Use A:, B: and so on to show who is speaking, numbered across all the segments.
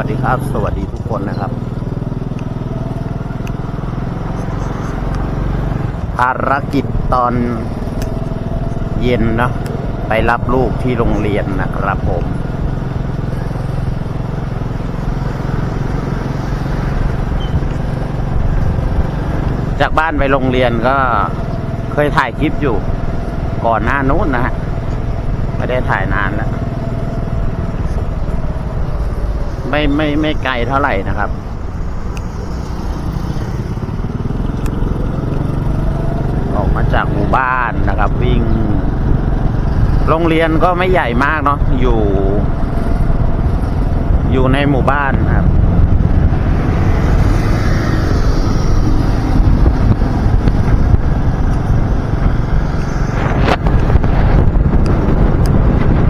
A: วัสดีครับ สวัสดีทุกคนนะครับ ภารกิจตอนเย็นเนอะไปรับลูกที่โรงเรียนนะครับผม จากบ้านไปโรงเรียนก็เคยถ่ายคลิปอยู่ก่อนหน้านู้นนะฮะไม่ได้ถ่ายนานแล้ว ไม่ไม่ไม่ไกลเท่าไหร่นะครับออกมาจากหมู่บ้านนะครับ วิ่ง โรงเรียนก็ไม่ใหญ่มากเนาะอยู่ อยู่ในหมู่บ้านครับ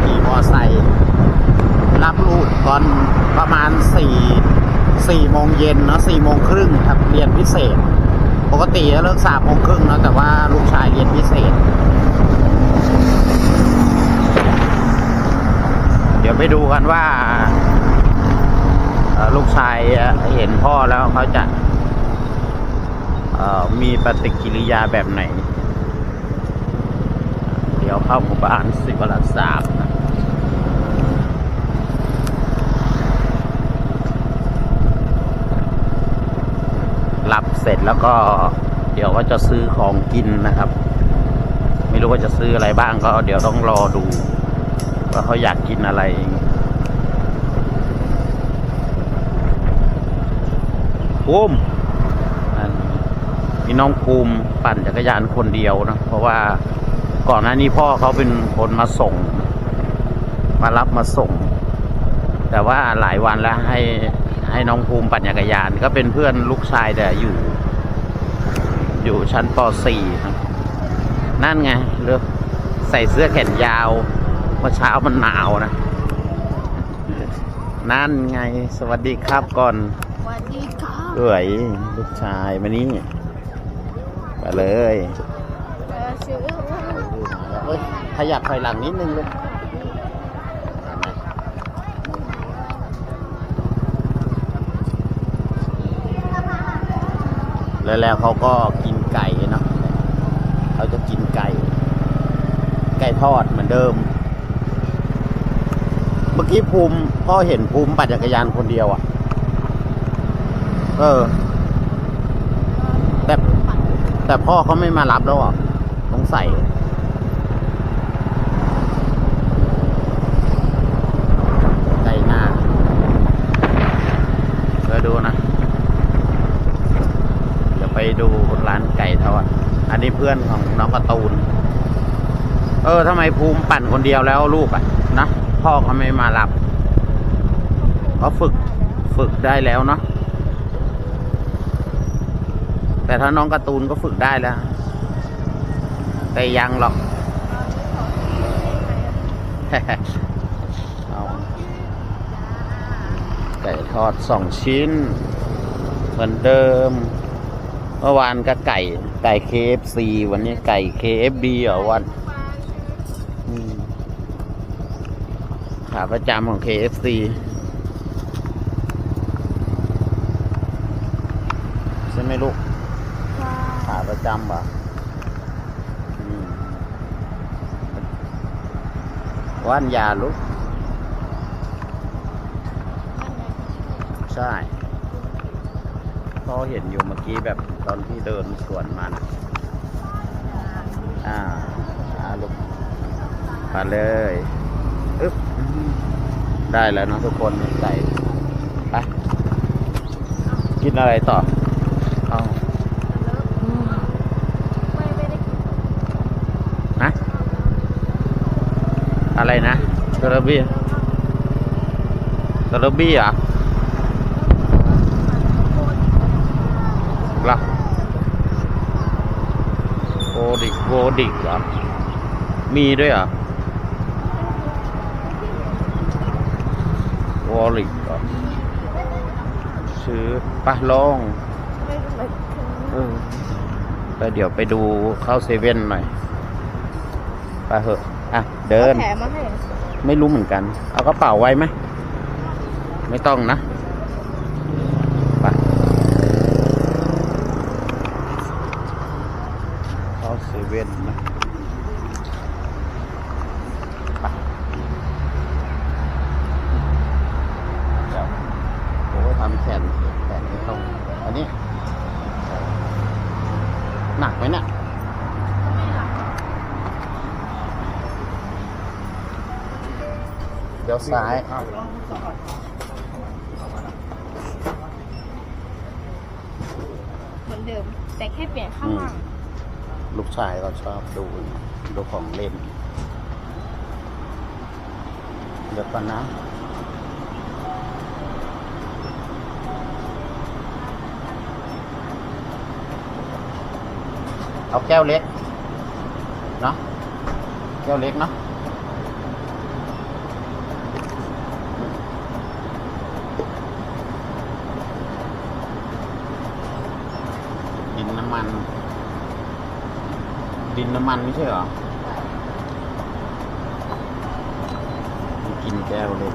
A: ขี่มอไซค์รับลูกตอนประมาณสี่สี่โมงเย็นเนาะสี่โมงครึ่งครับเรียนพิเศษ ปก ติเลิกสามโมงครึ่งนะแต่ว่าลูกชายเรียนพิเศษ เดี๋ยวไปดูกันว่า ลูกชายเห็นพ่อแล้วเขาจะมีปฏิกิริยาแบบไหน เดี๋ยวเข้าหมู่บ้านสิวราสามนะรับเสร็จแล้วก็ ดี๋ยวก็จะซื้อของกินนะครับ ไม่รู้ว่าจะซื้ออะไรบ้างก็เดี๋ยวต้องรอดูว่าเขาอยากกินอะไรภูมินมีน้องภูมิปั่นจักรยานคนเดียวนะเพราะว่าก่อนหน้านี้พ่อเขาเป็นคนมาส่ง มารับมาส่ง แต่ว่าหลายวันแล้วให้ให้น้องภูมิปั่นจักรยาน ก็เป็นเพื่อนลูกชายแต่อยู่ อยู่ชั้นป .4 ครับนั่นไงเลือกใส่เสื้อแขนยาวเมื่อเช้ามันหนาวนะ นั่นไงสวัสดีครับก่อน
B: สวัสดีครับ
A: เอ๋ยลูกชายมานี่ไปเลย
B: เออชื่อ
A: เฮ้ยขยับถอยหลังนิดนึงเลยแล้วแล้วเขาก็กินไก่เนาะ เราจะกินไก่ ไก่ทอดเหมือนเดิม เมื่อกี้ภูมิพ่อเห็นภูมิปั่นจักรยานคนเดียวอะ่ะ เออ แต่แต่พ่อเขาไม่มารับแล้วอะสงสัยก่หน้าเดี๋ยวดูนะ เดี๋ยวไปดูร้านไก่ทอด อันนี้ เพื่อนของน้องกร์ตูน เออทำไมภูมิปั่นคนเดียวแล้วลูกอะนะพ่อเขาไม่มารับเขาฝึกฝึกได้แล้วเนาะแต่ถ้าน้องการ์ตูนก็ฝึกได้แล้ว แต่ยังหรอกเอาไก่ทอดสองชิ้น เหมือนเดิม เมื่อวานก็ไก่ ไก่ KFC วันนี้ไก่ KFB เหรอวันอืมขาประจำของ KFC ใช่ไหมลูกขาประจำป่ะอืมว่านยาลูก ใช่พ่อเห็นอยู่เมื่อกี้แบบ ตอนที่เดินสวนมานะอ่าอ่าลูกมาเลยอึ๊บได้แล้วเนอะทุกคนใส่ไปกินอะไรต่อ เอา
B: ไม่ไม่ได้กิน
A: นะอะไรนะกระบี่กระบี่เหรอะล่ะโกดิก โกดิกเหรอ มีด้วยเหรอวอลิกเหรอ ซื้อปะลอง
B: ไม่รู้เหมือนกัน
A: เออไปเดี๋ยวไปดูเข้าเซเว่นหน่อยไปเถอะอะ เดิน
B: แถมมาให้
A: ไม่รู้เหมือนกัน เอากระเป๋าไว้ไหม ไม่ต้องนะ
B: ใช่
A: เดี๋ ยวซ้าย
B: เหมือนเดิม แต่แค่เปลี่ยนข้างล่าง
A: ลูกชายก็ชอบดูดูของเล่น เดี๋ยวก่อนนะเอาแก้วเล็กเนาะแก้วเล็กเนาะ ดินน้ำมัน ดินน้ำมันไม่ใช่เหรอกินแก้วเล็ก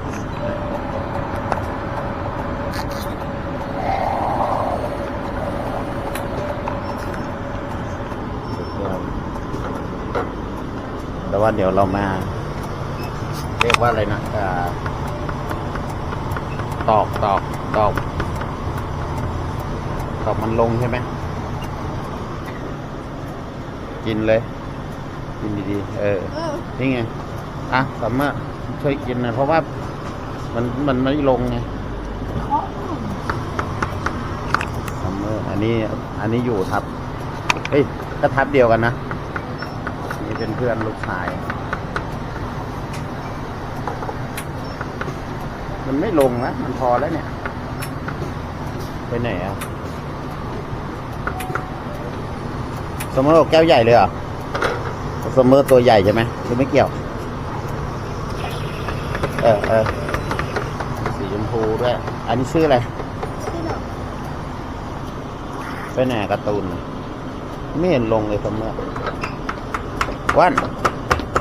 A: แต่ว่าเดี๋ยวเรามา เรียกว่าอะไรนะตอกตอกตอกตอกมันลงใช่ไหม กินเลย กินดีๆเออ
B: เออ
A: นี่ไง อะสามารถช่วยกินหนะ เพราะว่ามันมันไม่ลงไงซัมเมอร์อันนี้อันนี้อยู่ทับ เฮ้ยก็ทับเดียวกันนะ นี่เป็นเพื่อนลูกชาย มันไม่ลงนะ มันพอแล้วเนี่ย ไปไหนอะ ซัมเมอร์แก้วใหญ่เลยเหรอซัมเมอร์ตัวใหญ่ใช่ไหมหรือไม่เกี่ยว เออเออสีชมพูด้วย อันนี้ชื่ออะไร
B: ที่เรา
A: ไปไหนการ์ตูน ไม่เห็นลงเลยซัมเมอร์วัน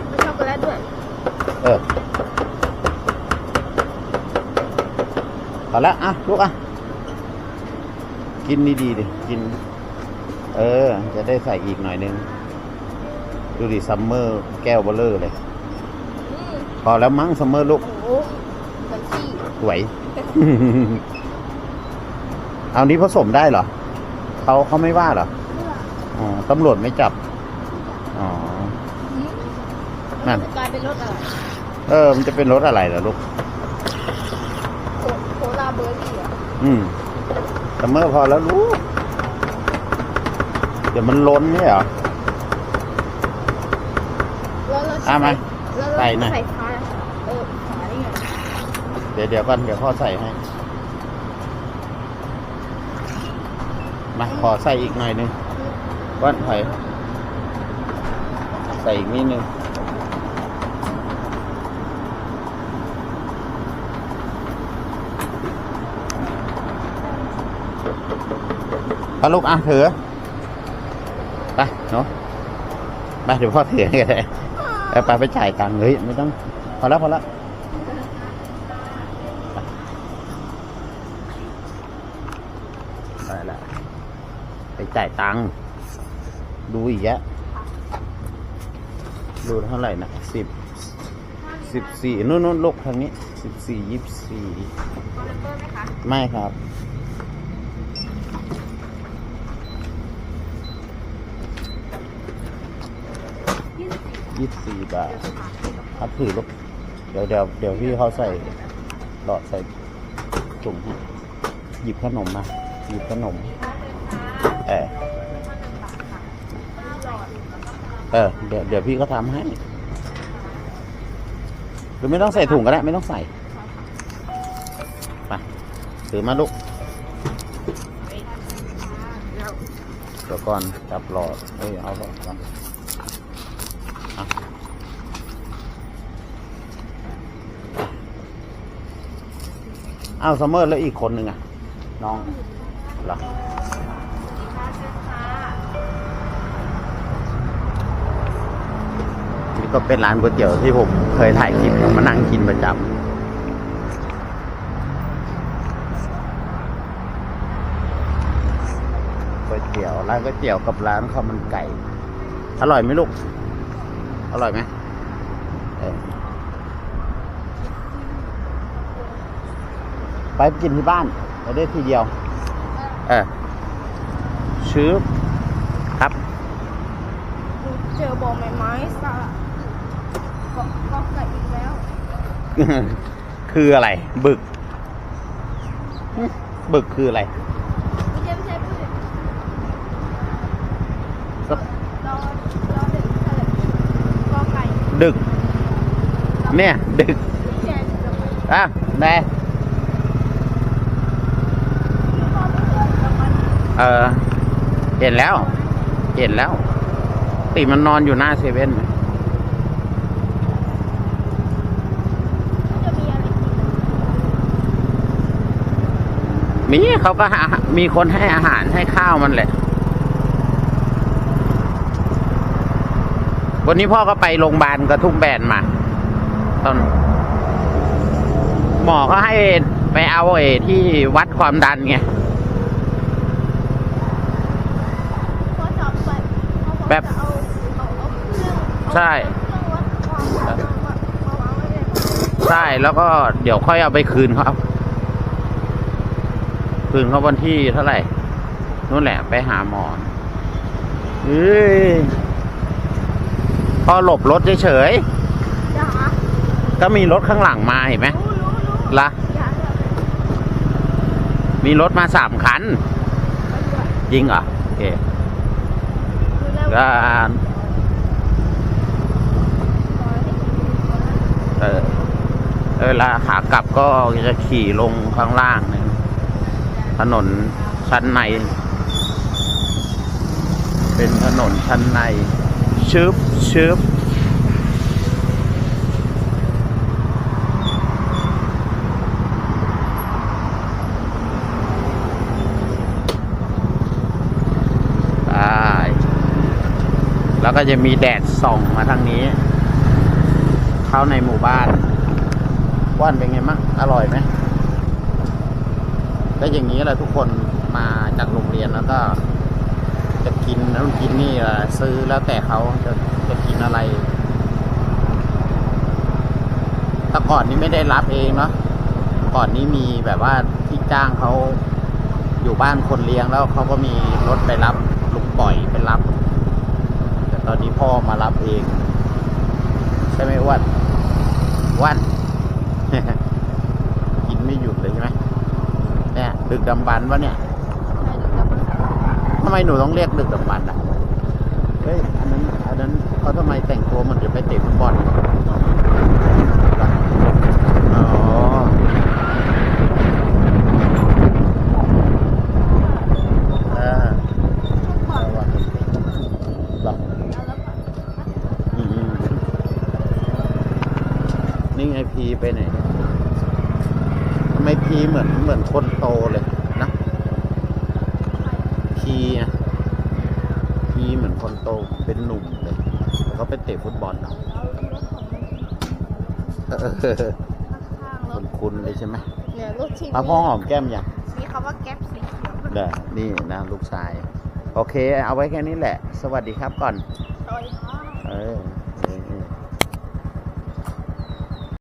B: มีช็อกโกแลตด้วย
A: เออเอาละอะลูกอะ กินดีๆดิกิน เออ จะได้ใส่อีกหน่อยนึง ดูดิซัมเมอร์แก้วเบลเลอร์เลย
B: อืม
A: พอแล้วมั้งซัมเมอร์ลูก
B: โอ้โหเหมือนขี้
A: สวย เอานี้ผสมได้เหรอ เขาเขาไม่ว่าเหรอ
B: ไม่ว่า
A: อ๋อตำรวจไม่จับ อ๋อ
B: อืม
A: นั่น
B: กลายเป็นรสอะไร
A: เออ มันจะเป็นรสอะไรเหรอลูก
B: โคโคลาเบอร์รี่อะ
A: อืมแต่เมื่อพอแล้วรู้ เดี๋ยวมันล้นเนี่ยเหรอ
B: แล้วเรา
A: อะมา
B: แล้วเรา
A: ใส่หน่อย
B: ใส่ฟ้าเออฝาได้ไง
A: เดี๋ยวเดี๋ยวก่อนเดี๋ยวพ่อใส่ให้ มาขอใส่อีกหน่อยหนึงก้อนไผ่ใส่อีกนิดนึงพาลูกอะถือไป เนาะไปเดี๋ยวพ่อถือให้ก็ได้ไปไปไปจ่ายตังค์เฮ้ยไม่ต้องพอแล้วพอแล้วได้ละไปจ่ายตังค์ดูอีกแยะดูเท่าไหร่นะสิบสิบสี่นู่นนู่นลูกทางนี้สิบสี่ยี่สิบสี่
B: คอลเลเตอร์ไหมคะ
A: ไม่ครับ
B: ยี่สิบสี่
A: บาทครับถือลูกเดี๋ยวเดี๋ยวเดี๋ยวพี่เขาใส่หลอดใส่ถุงหยิบขนมมา หยิบขนม เออเออเดี๋ยวเดี๋ยวพี่เขาทำให้หรือไม่ต้องใส่ถุงก็ได้ ไม่ต้องใส่ไปถือมาลูกเดี๋ยวก่อนจับหลอดเอ้ยเอาหลอดก่อน อ้าวซัมเมอร์แล้วอีกคนหนึ่งอะ น้องเหรอนี่ก็เป็นร้านก๋วยเตี๋ยวที่ผมเคยถ่ายคลิปมานั่งกินประจำก๋วยเตี๋ยวร้านก๋วยเตี๋ยวกับร้านข้าวมันไก่ อร่อยไหมลูก อร่อยไหมเออ ไปกินที่บ้านจะได้ทีเดียว เออชื้อครับ
B: เจอบอใบไม้สละก็ก็ใส่อีกแล้ว
A: คืออะไร บึก บึกคืออะไร
B: ไม่ใช่ไม่ใช่พืช
A: สะ
B: รอรอเด็กเกิดกอไก่
A: ดึก เนี่ย ดึก
B: ไม่ใช่ดอกไม้
A: อะแน่
B: พ่อไม่เกิดดอกไม้
A: เออเห็นแล้ว เห็นแล้ว ติมันนอนอยู่หน้าเซเว่นมีเขาก็หามีคนให้อาหารให้ข้าวมันแหละ วันนี้พ่อก็ไปโรงพยาบาลกระทุ่มแบนมา ตอน หมอก็ให้ไปเอาไอ้ที่วัดความดันไง
B: พ่อจะเอาไป พ่อ
A: แบบ
B: จะเอาเอาเอาเครื่องเอา
A: ใช่
B: เครื่องวัดความดันมาวางไว้เลย
A: ใช่ แล้วก็เดี๋ยวค่อยเอาไปคืนเขาคืนเขาวันที่เท่าไหร่นู่นแหละไปหาหมอเอ้ยพอหลบรถเฉย
B: อย่าหา
A: ๆก็มีรถข้างหลังมาเห็นไหม
B: รู้รู้รู้
A: ละ
B: อย่าเลย
A: มีรถมาสามคัน
B: ไปด้วย
A: จริงเหรอโอเค
B: ดูแล้ว
A: กั
B: น
A: เออเวลาขากลับก็จะขี่ลงข้างล่างนะถนนชั้นใน เป็นถนนชั้นในชึบชึบ แล้วก็จะมีแดดส่องมาทางนี้ เข้าในหมู่บ้านว่านเป็นไงมั่งอร่อยไหมก็อย่างนี้แหละทุกคนมาจากโรงเรียนแล้วก็ จะกินนั่นกินนี่แหละซื้อแล้วแต่เขาจะจะกินอะไรแต่ก่อนนี้ไม่ได้รับเองเนาะก่อนนี้มีแบบว่าที่จ้างเขาอยู่บ้านคนเลี้ยงแล้วเขาก็มีรถไปรับลุงปล่อยไปรับ ตอนนี้พ่อมารับเอง ใช่ไหมวันวันกินไม่หยุดเลยใช่ไหมเนี่ยดึกดำบรรวะเนี่ยทำไมหนูต้องเรียกดึกดำบรรอะเฮ้ยอันนั้นอันนั้นเขาทำไมแต่งตัวเหมือนจะไปเตะฟุตบอลอ๋อ เออ
B: ก่อน
A: เอาวะเหรอ
B: แล้วแล้วก่อน
A: อืมนี่ไงพีไปไหนเนี่ยทำไมพี เหมือนเหมือนคนโตเลยนะพีอะพีเหมือนคนโตเป็นหนุ่มเลยแล้วก็ไปเตะฟุตบอลเนาะ
B: แล้วรถของมัน
A: เออ
B: ข้างๆร
A: คุ
B: ถ
A: ณคุณเลยใช่ไหม
B: เนี่ยรถที่
A: มาพ่อหอมแก้มยัง
B: มีคำว่าแก๊ปสีเขียว
A: เด้อนี่นะลูกชาย โอเค เอาไว้แค่นี้แหละ สวัสดีครับก่อน
B: โดยอ๋อ
A: เออ